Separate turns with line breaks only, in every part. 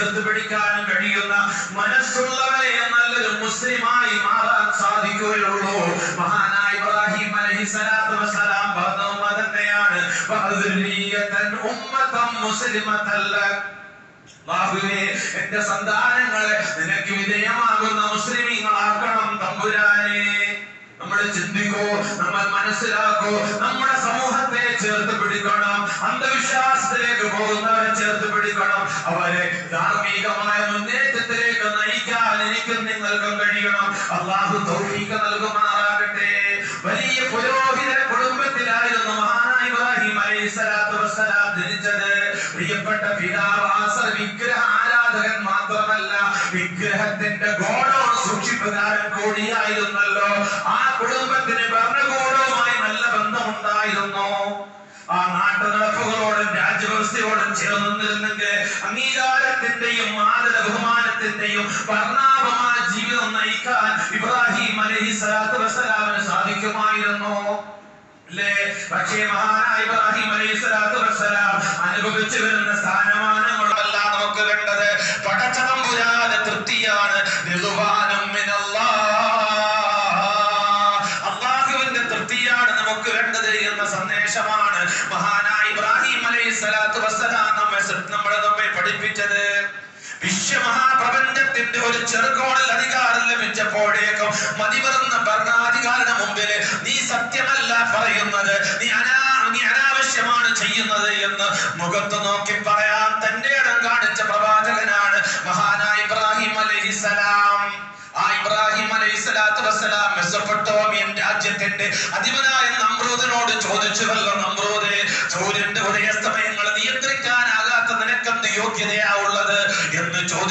ചേർത്ത് പിടിക്കാനും കഴിയുന്ന മനസ്സുള്ളവരെ നല്ലൊരു മുസ്ലിമായി മാറാൻ സാധിക്കുകയുള്ളൂ. മഹാനായ ഇബ്രാഹിം അലൈഹി സ്വലാത്തു വസ്സലാം പറഞ്ഞ അതന്നെയാണ്. തന്നെയാണ് മുസ്ലിമത്തല്ല. എന്റെ സന്താനങ്ങളെ നിനക്ക് വിധേയമാകുന്ന മുസ്ലിമീങ്ങളാക്കണം തമ്പുരാനെ. നമ്മൾ ചിന്തിക്കൂ നമ്മൾ മനസ്സിലാക്കൂ നമ്മുടെ സമൂഹത്തെ ചേർത്ത് പിടിക്കണം അന്ധവിശ്വാസത്തിലേക്ക് പോകുന്നവരെ ചേർത്ത് പിടിക്കണം. അവരെ ധാർമ്മികമായ മുന്നേറ്റത്തിലേക്ക് നയിക്കാൻ എനിക്കും നിങ്ങൾക്കും കഴിയണം. അള്ളാഹു തൗഫീഖ് നൽകുമാറാകട്ടെ. വലിയ പുരോഹിത കുടുംബത്തിലായിരുന്നു മഹാനായ ഇബ്രാഹിം അലൈഹി ജനിച്ചത്. പ്രിയപ്പെട്ട പിതാവ് വിഗ്രഹ ആരാധകൻ മാത്രമല്ല വിഗ്രഹത്തിന്റെ ഗോഡോ സൂക്ഷിപ്പുകാരൻ കൂടിയായിരുന്നല്ലോ. ആ കുടുംബത്തിന് ഭരണകൂടവുമായി നല്ല ബന്ധമുണ്ടായിരുന്നു. ആ നാട്ടു നടപ്പുകളോടും രാജ്യവ്യവസ്ഥയോടും ചേർന്ന് നിന്നിരുന്നെങ്കിൽ അംഗീകാരത്തിന്റെയും ആദര ബഹുമാനത്തിന്റെയും വർണാഭമായ ജീവിതം നയിക്കാൻ ഇബ്രാഹിം അലഹി സ്വലാത്തു വസ്സലാമിന് സാധിക്കുമായിരുന്നു. അല്ലേ? പക്ഷേ മഹാനായ ഇബ്രാഹിം അലൈഹി സ്വലാത്തു വസ്സലാം അനുഭവിച്ചു വരുന്ന സ്ഥാനമാനങ്ങളല്ല നമുക്ക് കണ്ടത് പടച്ചതമ്പുരാന പഠിപ്പിച്ചത്. വിശ്വമഹാപ്രപഞ്ചത്തിന്റെ ഒരു ചെറുകോണിൽ അധികാരം ലഭിച്ചപ്പോഴേക്കും മതിമറന്ന ഭരണാധികാരിയുടെ മുമ്പിൽ നീ സത്യമല്ല പറയുന്നത്. നീ അനാ നീ അനാവശ്യമാണ് ചെയ്യുന്നത് എന്ന് മുഖത്ത് നോക്കി പറയാൻ തന്റെ ഇടം കാണിച്ച പ്രവാചകനാണ് മഹാനായ ഇബ്രാഹിം അലൈഹിസലാം ആ ഇബ്രാഹിം അലൈഹി സ്വലാത്തു വസ്സലാം മെസ്സപ്പെട്ടോമിയൻ രാജ്യത്തിന്റെ അധിപനായ നമ്രൂദിനോട് ചോദിച്ചുവല്ലോ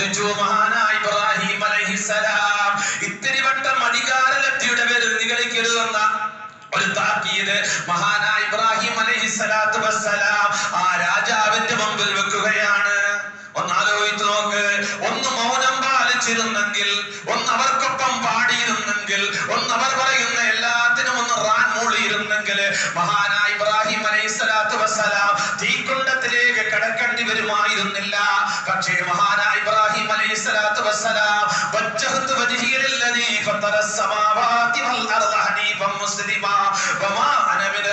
എന്ന് ചോദിച്ചു മഹാനായ السماوات والأرض حنيفا مسلما وما أنا من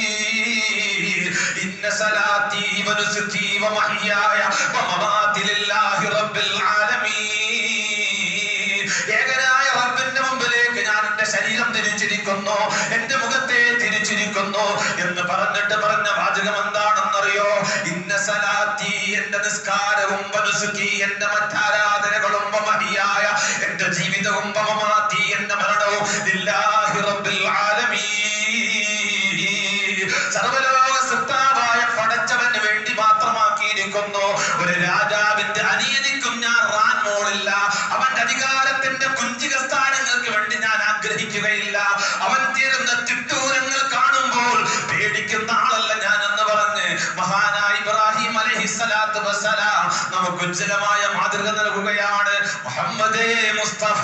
المشركين إن صلاتي ونسكي ومحياي ومماتي لله رب العالمين ഏകനായ റബ്ബിന്റെ മുമ്പിലേക്ക് ഞാൻ എന്റെ ശരീരം തിരിച്ചിരിക്കുന്നു എന്റെ മുഖത്തെ തിരിച്ചിരിക്കുന്നു എന്ന് പറഞ്ഞിട്ട് പറഞ്ഞ വാചകം എന്താണെന്നറിയോ ഇന്ന സലാത്തി എന്റെ നിസ്കാരവും വനുസുക്കി എന്റെ മറ്റാരാധനകളും വമഹിയായ ജീവിതവും വമമാത്തി എന്റെ മരണവും റബ്ബിൽ ആലമീൻ. സർവലോക സൃഷ്ടാവായ പടച്ചവന് വേണ്ടി മാത്രമാക്കിയിരിക്കുന്നു. ഒരു രാജാവിന്റെ അനിയനിക്കും ഞാൻ റാൻ മോളില്ല. അവന്റെ അധികാരത്തിന്റെ കുഞ്ചിക സ്ഥാനങ്ങൾക്ക് വേണ്ടി ഞാൻ ആഗ്രഹിക്കുകയില്ല. അവൻ തീരുന്ന ചുറ്റൂരങ്ങൾ കാണുമ്പോൾ പേടിക്കുന്ന ആളല്ല ഞാൻ എന്ന് പറഞ്ഞ് മഹാനായ ഇബ്രാഹിം അലൈഹിസ്സലാത്തു വസ്സലാം നമുക്ക് ഉജ്ജ്വലമായ മുസ്തഫ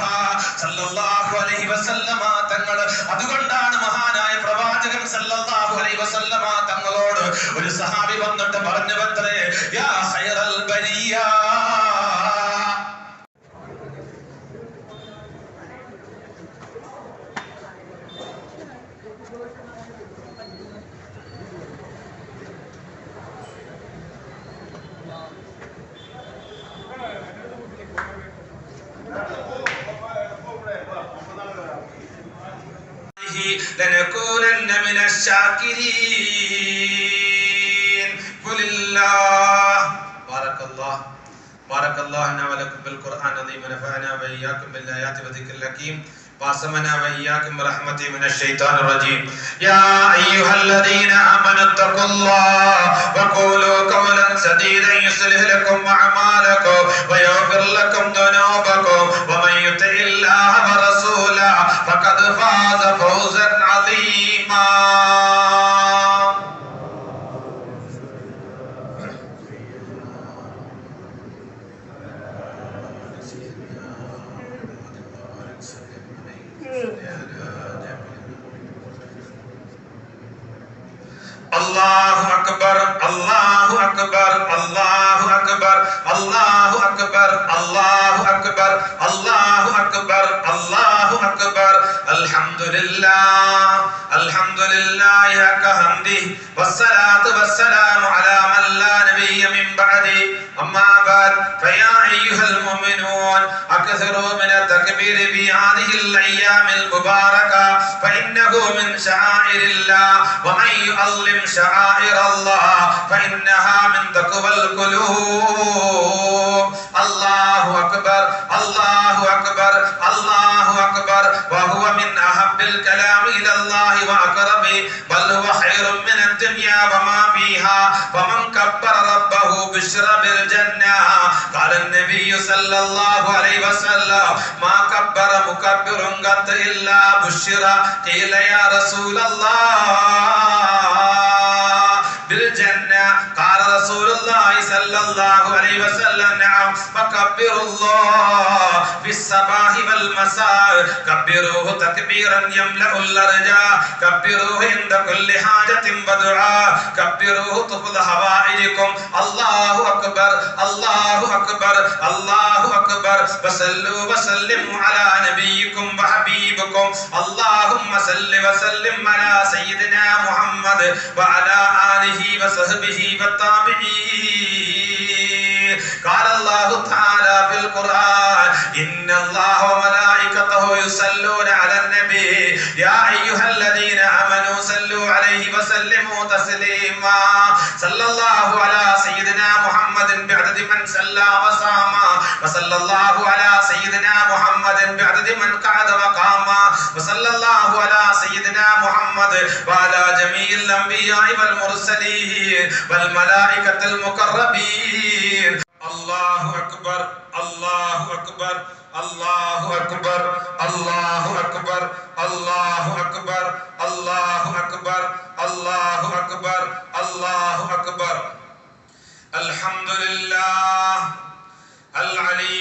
സല്ലല്ലാഹു അലൈഹി വസല്ലമ തങ്ങൾ അതുകൊണ്ടാണ് മഹാനായ പ്രവാചകൻ സല്ലല്ലാഹു അലൈഹി വസല്ലമ തങ്ങളോട് ഒരു സഹാബി വന്നിട്ട് പറഞ്ഞു വത്രേ യാ ഖൈറൽ ബരിയ لنكونن من الشاكرين قل الله بارك الله بارك الله لنا ولكم بالقرآن العظيم ونفعنا وإياكم بالآيات والذكر الحكيم وعصمنا وإياكم برحمته من الشيطان الرجيم يا أيها الذين آمنوا اتقوا الله وقولوا قولا سديدا يصلح لكم أعمالكم ويغفر لكم അല്ലാഹു അക്ബർ അല്ലാഹു അക്ബർ. അൽഹംദുലില്ലാഹ് അൽഹംദുലില്ലാഹി ഹഖ ഹംദി. വസ്സലാത്തു വസ്സലാമു അലാ മൻ നബിയ മിൻ ബഅദി. അമ്മാ ബഅദ് ഫയാ അയ്യുഹൽ تعلمون أكثروا من التكبير في هذه الأيام المباركة فإنه من شعائر الله ومن يعظم شعائر الله فإنها من تقوى القلوب الله أكبر الله أكبر الله أكبر وهو من أحب الكلام إلى الله وأقرب بل هو خير من الدنيا وما فيها فمن كبر ربه بشر بالجنة قال النبي صلى സല്ലല്ലാഹു അലൈഹി വസല്ലം മാ കബ്ബറ മുകബ്ബിറുൻ ഖത്ത് ഇല്ലാ ബുശ്ര ഖീല യാ റസൂലല്ലാഹ് ബിൽ ജന്ന. ഖാല റസൂലുള്ളാഹി സല്ലല്ലാഹു അലൈഹി വസല്ലം നഅം. ഫകബ്ബിറുല്ലാഹ് ഫിസ് സബാഹി വൽ മസാ കബ്ബിറുഹു തക്ബീറൻ യംലഉൽ അർജാ. കബ്ബിറുഹു ഇൻദ കുല്ലി ഹാജത്തിൻ വദുആ. കബ്ബിറുഹു തുഫ്ല ഹവായിരിക്കും അല്ലാഹു അക്ബർ അല്ലാഹു അക്ബർ. അല്ലാഹു وصلوا وسلموا على نبيكم وحبيبكم اللهم صل وسلم على سيدنا محمد وعلى آله وصحبه والتابعين قال الله تعالى في القرآن إن الله وملائكته يصلون على النبي يا أيها الذين آمنوا صلوا عليه وسلموا تسليما صلى الله على سيدنا محمد بعدد من صلى وصام وصلى الله على سيدنا محمد بعدد من قعد وقام وصلى الله على سيدنا محمد وعلى جميع الأنبياء والمرسلين والملائكة المقربين. الله أكبر الله أكبر الله أكبر الله أكبر الله أكبر الله أكبر الله أكبر الله أكبر. الحمد لله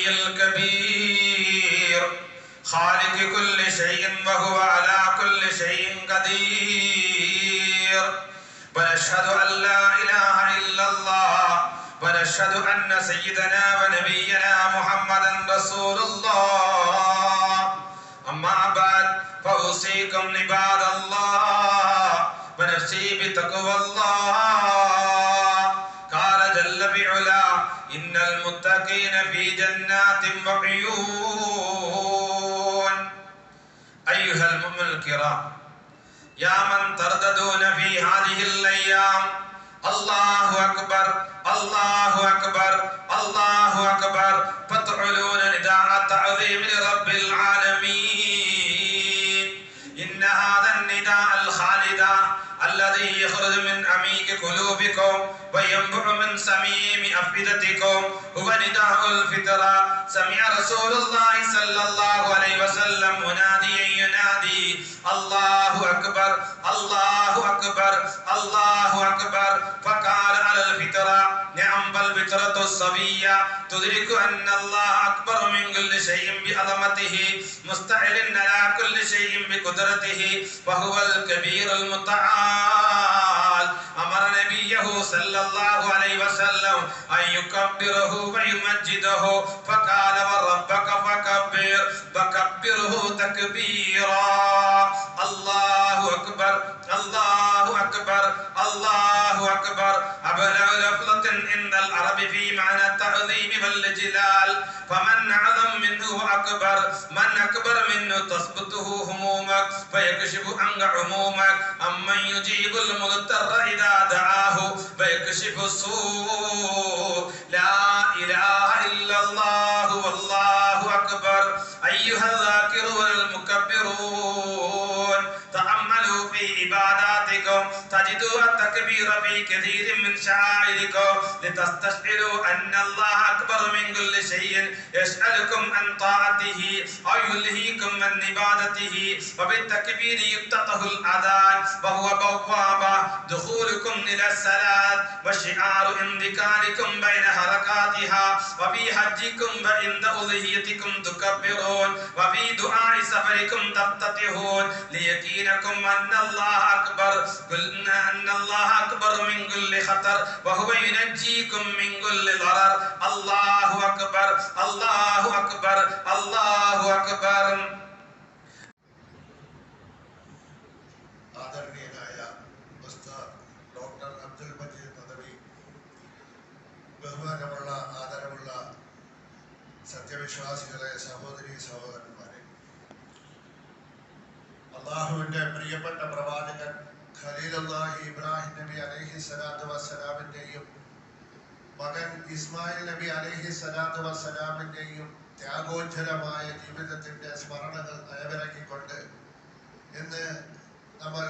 الكبير. خالق كل شيء وهو على كل شيء قدير. ونشهد أن لا إله إلا الله. ونشهد أن سيدنا ونبينا محمدا رسول الله. أما بعد فأوصيكم عباد الله. ونفسي بتقوى الله. المتقين في جنات وعيون أيها المؤمن الكرام يا من ترددون في هذه الأيام الله أكبر الله أكبر الله أكبر فتعلون نداء التعظيم لرب العالمين إن هذا النداء الخالد الذي يخرج من عميق قلوبكم وينبع من صميم أفئدتكم هو نداء الفطرة سمع رسول الله صلى الله عليه وسلم مناديا ينادي الله أكبر الله أكبر الله أكبر فقال على الفطرة نعم الفطرة الصبية تدرك أن الله أكبر من كل شيء بعظمته مستعل على كل شيء بقدرته وهو الكبير المتعال أمر نبيه صلى الله عليه وسلم أن يكبره ويمجده. فقال وربك فكبر فكبره تكبيرا. الله أكبر الله أكبر الله أكبر. لفظة عند العرب في معنى التعظيم والجلال. فمن أعظم منه وأكبر من أكبر منه تثبته همومك فيكشف عنك عمومك. أمن يجيب المضطر إذا دعاه فيكشف السوء. لا إله إلا الله والله أكبر. أيها الذاكرون تجدوا التكبير في كثير من شعائركم لتستشعروا أن الله أكبر من كل شيء. يسألكم عن طاعته أو يلهيكم عن عبادته. وبالتكبير يفتتح الأذان وهو بوابة دخولكم إلى الصلاة. وشعار انذكاركم بين حركاتها. وفي حجكم وعند أضحيتكم تكبرون. وفي دعاء سفركم تفتتحون. ليقينكم أن الله أكبر. قلنا أن الله أكبر من كل خطر وهو ينجيكم من كل ضرر الله أكبر الله أكبر الله أكبر
ആദരണീയനായ ഉസ്താദ് ഡോക്ടർ അബ്ദുൽ മജീദ് നദവി ബഹുമാനമുള്ള ആദരവുള്ള സത്യവിശ്വാസികളെ സഹോദരി സഹോദരന്മാരെ അള്ളാഹുവിന്റെ പ്രിയപ്പെട്ട പ്രവാചകൻ ഖലീലുല്ലാഹി ഇബ്രാഹിം നബി അലൈഹി സ്വലാത്തു വസ്സലാമിന്റെയും മകൻ ഇസ്മായിൽ നബി അലൈഹി സ്വലാത്തു വസ്സലാമിന്റെയും ത്യാഗോജ്ജലമായ ജീവിതത്തിന്റെ സ്മരണകൾ അയവിറക്കിക്കൊണ്ട് ഇന്ന് നമ്മൾ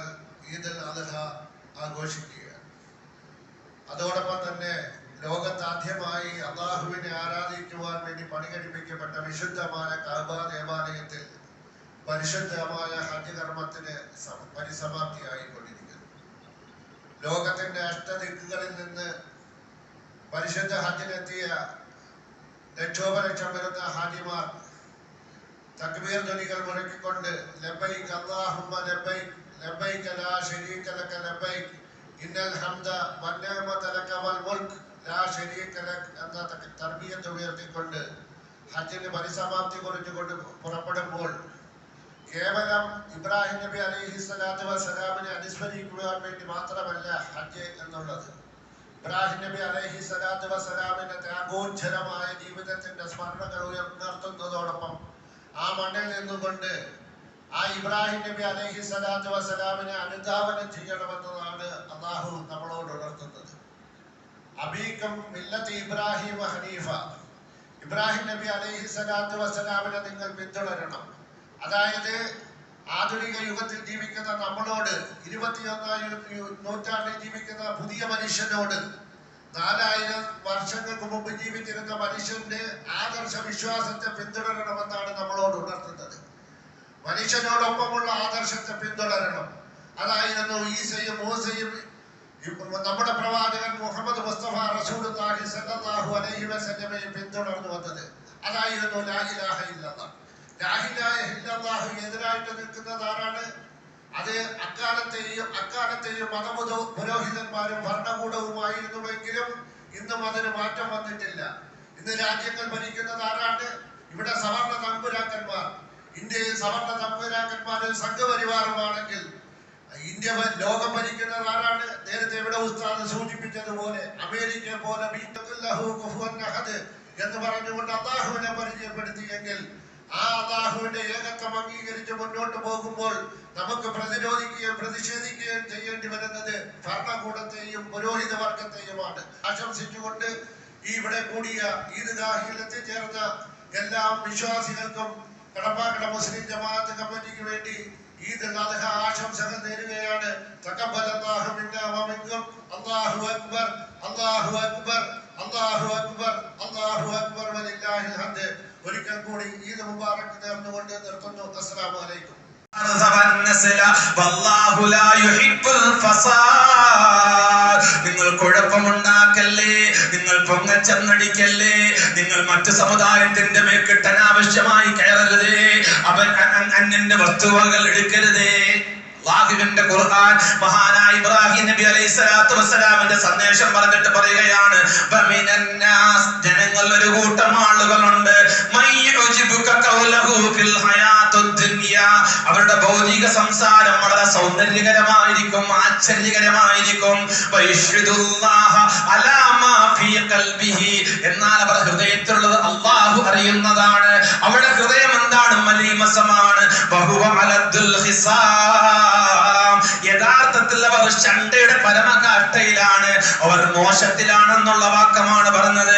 ഈദ് അൽ അദ്ഹ ആഘോഷിക്കുകയാണ്. അതോടൊപ്പം തന്നെ ലോകത്താദ്യമായി അള്ളാഹുവിനെ ആരാധിക്കുവാൻ വേണ്ടി പണികഴിപ്പിക്കപ്പെട്ട വിശുദ്ധമായ കാബ ദേവാലയത്തിൽ പരിശുദ്ധമായ ഹജ്ജ് കർമ്മത്തിന് പരിസമാപ്തിയായിക്കൊണ്ടിരിക്കുന്നു. ലോകത്തിന്റെ അഷ്ടദിക്കുകളിൽ നിന്ന് പരിശുദ്ധ ഹജ്ജിനെത്തിയ ലക്ഷോപലക്ഷം വരുന്ന ഹാജിമാർ തക്ബീർ ധ്വനികൾ മുഴക്കിക്കൊണ്ട് ലബൈക് ലക ഇന്നൽ ഹംദ വൽ മുൽക് ലാ ലക ഉയർത്തിക്കൊണ്ട് ഹജ്ജിന് പരിസമാപ്തി കുറിച്ചുകൊണ്ട് പുറപ്പെടുമ്പോൾ കേവലം ഇബ്രാഹിം നബി അലൈഹി സ്വലാത്തു വസ്സലാമിനെ അനുസ്മരിക്കുവാൻ വേണ്ടി മാത്രമല്ല ഹജ്ജ് എന്നുള്ളത്. ഇബ്രാഹിം നബി അലൈഹി സ്വലാത്തു വസ്സലാമിന്റെ ത്യാഗോജ്ജലമായ ജീവിതത്തിന്റെ സ്മരണകൾ ഉയർത്തുന്നതോടൊപ്പം ആ മണ്ണിൽ നിന്നുകൊണ്ട് ആ ഇബ്രാഹിം നബി അലൈഹി സ്വലാത്തു വസ്സലാമിനെ അനുധാവനം ചെയ്യണമെന്നതാണ് അള്ളാഹു നമ്മളോട് ഉണർത്തുന്നത്. അബീകം മില്ലത്ത് ഇബ്രാഹിം ഹനീഫ. ഇബ്രാഹിം നബി അലൈഹി സ്വലാത്തു വസ്സലാമിനെ നിങ്ങൾ പിന്തുടരണം. അതായത് ആധുനിക യുഗത്തിൽ ജീവിക്കുന്ന നമ്മളോട് ഇരുപത്തിയൊന്നാം നൂറ്റാണ്ടിൽ ജീവിക്കുന്ന പുതിയ മനുഷ്യനോട് നാലായിരം വർഷങ്ങൾക്ക് മുമ്പ് ജീവിച്ചിരുന്ന മനുഷ്യന്റെ ആദർശ വിശ്വാസത്തെ പിന്തുടരണമെന്നാണ് നമ്മളോട് ഉണർത്തുന്നത്. മനുഷ്യനോടൊപ്പമുള്ള ആദർശത്തെ പിന്തുടരണം. അതായിരുന്നു ഈസയും മൂസയും നമ്മുടെ പ്രവാചകൻ മുഹമ്മദ് മുസ്തഫ റസൂലുള്ളാഹി സ്വല്ലല്ലാഹു അലൈഹി വസല്ലമയെ പിന്തുടർന്നു വന്നത്. അതായിരുന്നു ലാഹിലാഹ ഇല്ലല്ലാഹു. എതിരായിട്ട് നിൽക്കുന്നത് ആരാണ്? അത് അക്കാലത്തെയും അക്കാലത്തെയും മതമുത പുരോഹിതന്മാരും ഭരണകൂടവുമായിരുന്നുവെങ്കിലും ഇന്നും അതിന് മാറ്റം വന്നിട്ടില്ല. ഇന്ന് രാജ്യങ്ങൾ ഭരിക്കുന്നത് ആരാണ്? ഇവിടെ സവർണ തമ്പുരാക്കന്മാർ. ഇന്ത്യയിൽ സവർണ തമ്പുരാക്കന്മാരും സംഘപരിവാറുമാണെങ്കിൽ ഇന്ത്യ ലോകം ഭരിക്കുന്നത് ആരാണ്? നേരത്തെ ഇവിടെ ഉസ്താദ് സൂചിപ്പിച്ചതുപോലെ അമേരിക്ക പോലെ എന്ന് പറഞ്ഞുകൊണ്ട് അള്ളാഹുവിനെ പരിചയപ്പെടുത്തിയെങ്കിൽ ആ അള്ളാഹുവിന്റെ ഏകത്വം അംഗീകരിച്ച് മുന്നോട്ട് പോകുമ്പോൾ നമുക്ക് പ്രതിരോധിക്കുകയും പ്രതിഷേധിക്കുകയും ചെയ്യേണ്ടി വരുന്നത് ഭരണകൂടത്തെയും പുരോഹിത വർഗത്തെയുമാണ്. ആശംസിച്ചുകൊണ്ട് ഈ ഇവിടെ കൂടിയ ഈദ്ഗാഹിൽ എത്തിച്ചേർന്ന എല്ലാ വിശ്വാസികൾക്കും കടപ്പാക്കട മുസ്ലിം ജമാഅത്ത് കമ്മിറ്റിക്ക് വേണ്ടി ഈദ് അദ്ഹ ആശംസകൾ നേരുകയാണ്. മിന്നാ വമിൻകും അല്ലാഹു അക്ബർ അല്ലാഹു അക്ബർ അല്ലാഹു അക്ബർ അല്ലാഹു അക്ബർ വലില്ലാഹിൽ ഹംദ്. ഒരിക്കൽ കൂടി ഈദ് മുബാറക് നേർന്നുകൊണ്ട് നിർത്തുന്നു. അസ്സലാമു അലൈക്കും.
നിങ്ങൾ കുഴപ്പമുണ്ടാക്കല്ലേ? നിങ്ങൾ പൊങ്ങച്ചെന്നടിക്കല്ലേ? നിങ്ങൾ മറ്റു സമുദായത്തിന്റെ മേൽ കിട്ടാൻ ആവശ്യമായി കയറരുതേ. അവൻ അന്നന്റെ വസ്തുവകൾ എടുക്കരുതേ. അള്ളാഹുവിന്റെ ഖുർആൻ മഹാനായ ഇബ്രാഹിം നബി അലൈഹിസ്സലാത്തു വസ്സലാമിന്റെ സന്ദേശം പറഞ്ഞിട്ട് പറയുകയാണ് ജനങ്ങൾ ഒരു കൂട്ടം ആളുകളുണ്ട്. അവരുടെ ഭൗതിക സംസാരം വളരെ സൗന്ദര്യകരമായിരിക്കും ആശ്ചര്യകരമായിരിക്കും. എന്നാൽ അവരുടെ ഹൃദയത്തിലുള്ളത് അള്ളാഹു അറിയുന്നതാണ് മലീമസമാണ് ബഹുവ ഹിസാം യഥാർത്ഥത്തിൽ അവർ ചണ്ടയുടെ പരമകാഷ്ടയിലാണ് അവർ മോശത്തിലാണെന്നുള്ള വാക്കമാണ് പറഞ്ഞത്.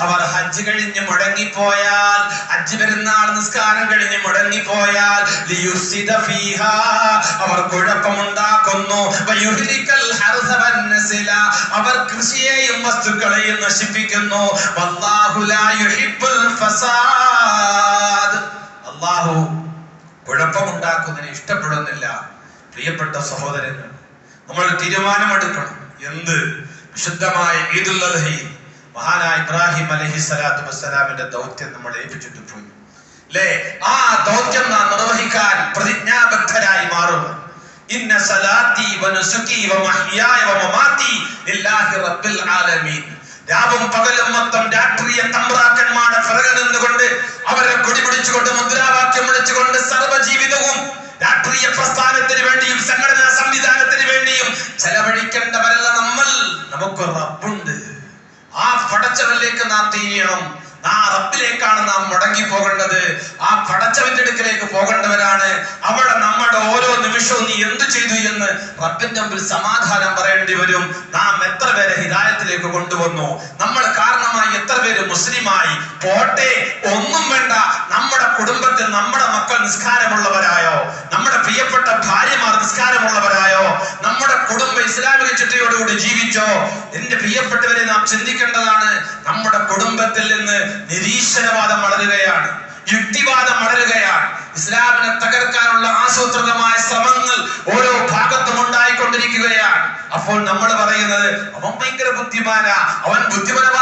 അവർ ഹജ്ജ് കഴിഞ്ഞ് മുടങ്ങിപ്പോയാൽ ഹജ്ജ് പെരുന്നാൾ നിസ്കാരം കഴിഞ്ഞ് മുടങ്ങിപ്പോയാൽ. അവർ കുഴപ്പമുണ്ടാക്കുന്നു. അവർ കൃഷിയെയും വസ്തുക്കളെയും നശിപ്പിക്കുന്നു വല്ലാഹു ലാ യുഹിബ്ബുൽ ഫസാദ് അല്ലാഹു കുഴപ്പമുണ്ടാക്കുന്നതിനെ ഇഷ്ടപ്പെടുന്നില്ല. പ്രിയപ്പെട്ട സഹോദരങ്ങൾ നമ്മൾ തീരുമാനമെടുക്കണം. എന്ത്? വിശുദ്ധമായ ഈദുൽ മഹാനായ ഇബ്രാഹിം അലഹി സ്വലാത്തു വസ്സലാമിന്റെ ദൗത്യം നമ്മൾ ഏൽപ്പിച്ചിട്ട് പോയി. അല്ലേ ആ ദൗത്യം നാം നിർവഹിക്കാൻ പ്രതിജ്ഞാബദ്ധരായി മാറുക. ഇന്ന സലാത്തി വനുസുക്കി വമഹ്യായ വമമാതി ലില്ലാഹി റബ്ബിൽ ആലമീൻ. രാവും പകലും മൊത്തം രാഷ്ട്രീയ തമ്പ്രാക്കന്മാരുടെ പിറകിൽ നിന്നുകൊണ്ട് അവരെ കൊടി പിടിച്ചുകൊണ്ട് മുദ്രാവാക്യം വിളിച്ചുകൊണ്ട് സർവജീവിതവും രാഷ്ട്രീയ പ്രസ്ഥാനത്തിന് വേണ്ടിയും സംഘടനാ സംവിധാനത്തിന് വേണ്ടിയും ചെലവഴിക്കേണ്ടവരല്ല നമ്മൾ. നമുക്ക് റബ്ബുണ്ട് ആ പടച്ചവരിലേക്ക് നാം തിരിയണം. ആ റബ്ബിലേക്കാണ് നാം മുടങ്ങി പോകേണ്ടത് ആ പടച്ചവന്റെ അടുക്കലേക്ക് പോകേണ്ടവരാണ് അവിടെ നമ്മുടെ ഓരോ നിമിഷവും നീ എന്ത് ചെയ്തു എന്ന് റബ്ബിന്റെ മുമ്പിൽ സമാധാനം പറയേണ്ടി വരും. നാം എത്ര പേരെ ഹിതായത്തിലേക്ക് കൊണ്ടുവന്നു? നമ്മൾ കാരണമായി എത്ര പേര് മുസ്ലിമായി പോട്ടെ ഒന്നും വേണ്ട. നമ്മുടെ കുടുംബത്തിൽ നമ്മുടെ മക്കൾ നിസ്കാരമുള്ളവരായോ? നമ്മുടെ പ്രിയപ്പെട്ട ഭാര്യമാർ നിസ്കാരമുള്ളവരായോ? നമ്മുടെ കുടുംബം ഇസ്ലാമിക ചിട്ടയോടുകൂടി ജീവിച്ചോ? എന്റെ പ്രിയപ്പെട്ടവരെ നാം ചിന്തിക്കേണ്ടതാണ് നമ്മുടെ കുടുംബത്തിൽ നിന്ന് നിരീശ്വരവാദം വളരുകയാണ്. യുക്തിവാദം വളരുകയാണ്. ഇസ്ലാമിനെ തകർക്കാനുള്ള ആസൂത്രിതമായ ശ്രമങ്ങൾ ഓരോ ഭാഗത്തും ഉണ്ടായിക്കൊണ്ടിരിക്കുകയാണ്. അപ്പോൾ നമ്മൾ പറയുന്നത് അവൻ ഭയങ്കര ബുദ്ധിമാനാ അവൻ ബുദ്ധിപരമായ